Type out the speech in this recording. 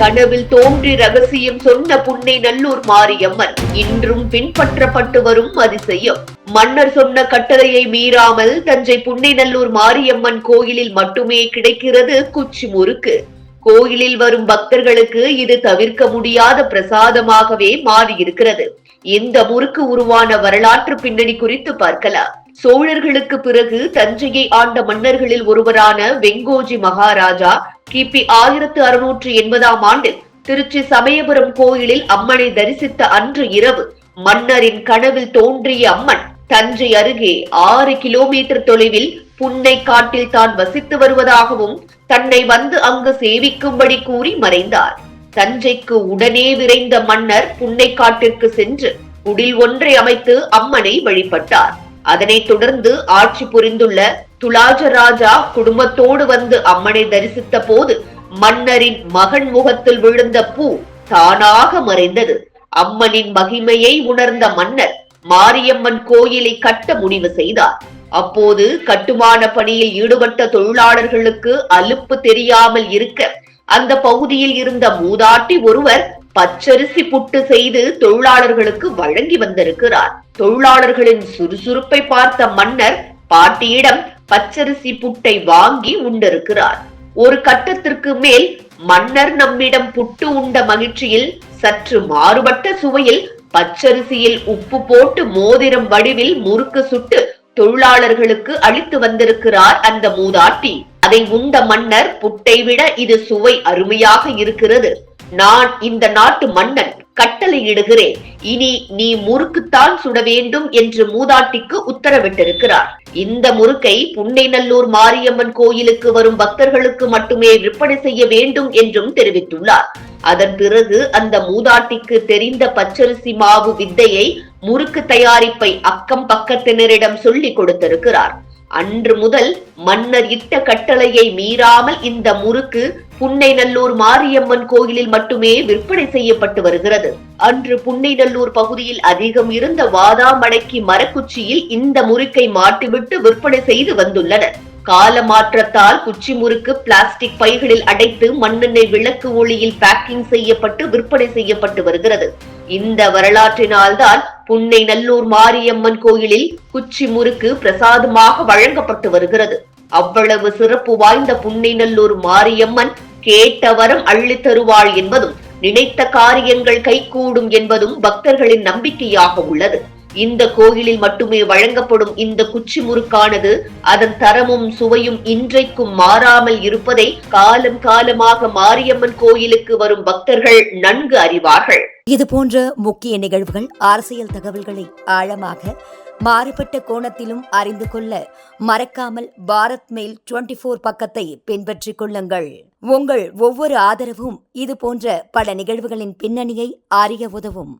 கனவில் தோன்றி ரகசியம் சொன்ன புன்னை நல்லூர் மாரியம்மன். இன்றும் பின்பற்றப்பட்டு வரும் அதிசயம். மன்னர் சொன்ன கட்டளையை மீறாமல் தஞ்சை புன்னை நல்லூர் மாரியம்மன் கோயிலில் மட்டுமே கிடைக்கிறது குச்சி முறுக்கு கோயிலில் வரும் பக்தர்களுக்கு இது தவிர்க்க முடியாத பிரசாதமாகவே மாறியிருக்கிறது. இந்த முறுக்கு உருவான வரலாற்று பின்னணி குறித்து பார்க்கலாம். சோழர்களுக்கு பிறகு தஞ்சையை ஆண்ட மன்னர்களில் ஒருவரான வெங்கோஜி மகாராஜா கிபி ஆயிரத்து அறுநூற்று எண்பதாம் ஆண்டில் திருச்சி சமயபுரம் கோயிலில் அம்மனை தரிசித்த அன்று இரவு மன்னரின் கனவில் தோன்றிய அம்மன் தஞ்சை அருகே ஆறு கிலோமீட்டர் தொலைவில் புன்னை காட்டில் தான் வசித்து வருவதாகவும் தன்னை வந்து அங்கு சேவிக்கும்படி கூறி மறைந்தார். தஞ்சைக்கு உடனே விரைந்த மன்னர் புன்னை காட்டிற்கு சென்று குடில் ஒன்றை அமைத்து அம்மனை வழிபட்டார். அதனைத் தொடர்ந்து ஆட்சி புரிந்துள்ள துலாஜராஜா குடும்பத்தோடு வந்து அம்மனை தரிசித்த போது மன்னரின் மகன் முகத்தில் விழுந்த பூ தானாக மறைந்தது. அம்மனின் மகிமையை உணர்ந்த மன்னர் மாரியம்மன் கோயிலை கட்ட முடிவு செய்தார். அப்போது கட்டுமான பணியில் ஈடுபட்ட தொழிலாளர்களுக்கு அலுப்பு தெரியாமல் இருக்க அந்த பகுதியில் இருந்த மூதாட்டி ஒருவர் பச்சரிசி புட்டு செய்து தொழிலாளர்களுக்கு வழங்கி வந்திருக்கிறார். தொழிலாளர்களின் சுறுசுறுப்பை பார்த்த மன்னர் பாட்டியிடம் பச்சரிசி புட்டை வாங்கி உண்டிருக்கிறார். ஒரு கட்டத்திற்கு மேல் மன்னர் நம்மிடம் புட்டு உண்ட மகிழ்ச்சியில் சற்று மாறுபட்ட சுவையில் பச்சரிசியில் உப்பு போட்டு மோதிரம் வடிவில் முறுக்கு சுட்டு தொழிலாளர்களுக்கு அளித்து வந்திருக்கிறார் அந்த மூதாட்டி. அதை உண்ட மன்னர் புட்டை விட இது சுவை அருமையாக இருக்கிறது. நான் இந்த நாட்டு மன்னன் கட்டளையிடுகிறேன் இனி நீ முறுக்குத்தான் சுட வேண்டும் என்று மூதாட்டிக்கு உத்தரவிட்டிருக்கிறார். இந்த முறுக்கை புன்னைநல்லூர் மாரியம்மன் கோயிலுக்கு வரும் பக்தர்களுக்கு மட்டுமே விற்பனை செய்ய வேண்டும் என்றும் தெரிவித்துள்ளார். அதன் பிறகு அந்த மூதாட்டிக்கு தெரிந்த பச்சரிசி மாவு வித்தையை முறுக்கு தயாரிப்பை அக்கம் பக்கத்தினரிடம் சொல்லிக் கொடுத்திருக்கிறார். அன்று முதல் மன்னர் இட்ட கட்டளையை மீறாமல் இந்த முறுக்கு புன்னைநல்லூர் மாரியம்மன் கோயிலில் மட்டுமே விற்பனை செய்யப்பட்டு வருகிறது. அன்று புன்னைநல்லூர் பகுதியில் அதிகம் இருந்த வாதாமடைக்கு மரக்குச்சியில் இந்த முறுக்கை மாட்டிவிட்டு விற்பனை செய்து வந்துள்ளனர். கால மாற்றத்தால் குச்சி முறுக்கு பிளாஸ்டிக் பைகளில் அடைத்து மண்ணெண்ணெய் விளக்கு ஒளியில் பேக்கிங் செய்யப்பட்டு விற்பனை செய்யப்பட்டு வருகிறது. இந்த வரலாற்றினால்தான் புன்னை நல்லூர் மாரியம்மன் கோயிலில் குச்சி முறுக்கு பிரசாதமாக வழங்கப்பட்டு வருகிறது. அவ்வளவு சிறப்பு வாய்ந்த புன்னைநல்லூர் மாரியம்மன் கேட்டவரம் அள்ளி தருவாள் என்பதும் நினைத்த காரியங்கள் கைகூடும் என்பதும் பக்தர்களின் நம்பிக்கையாக உள்ளது. இந்த கோயிலில் மட்டுமே வழங்கப்படும் இந்த குச்சி முறுக்கானது அதன் தரமும் சுவையும் இன்றைக்கும் மாறாமல் இருப்பதை காலம் காலமாக மாரியம்மன் கோயிலுக்கு வரும் பக்தர்கள் நன்கு அறிவார்கள். இது போன்ற முக்கிய நிகழ்வுகள் அரசியல் தகவல்களை ஆழமாக மாறுபட்ட கோணத்திலும் அறிந்து கொள்ள மறக்காமல் பாரத் மெயில் டுவெண்டி போர் பக்கத்தை பின்பற்றிக் கொள்ளுங்கள். உங்கள் ஒவ்வொரு ஆதரவும் இது போன்ற பல நிகழ்வுகளின் பின்னணியை அறிய உதவும்.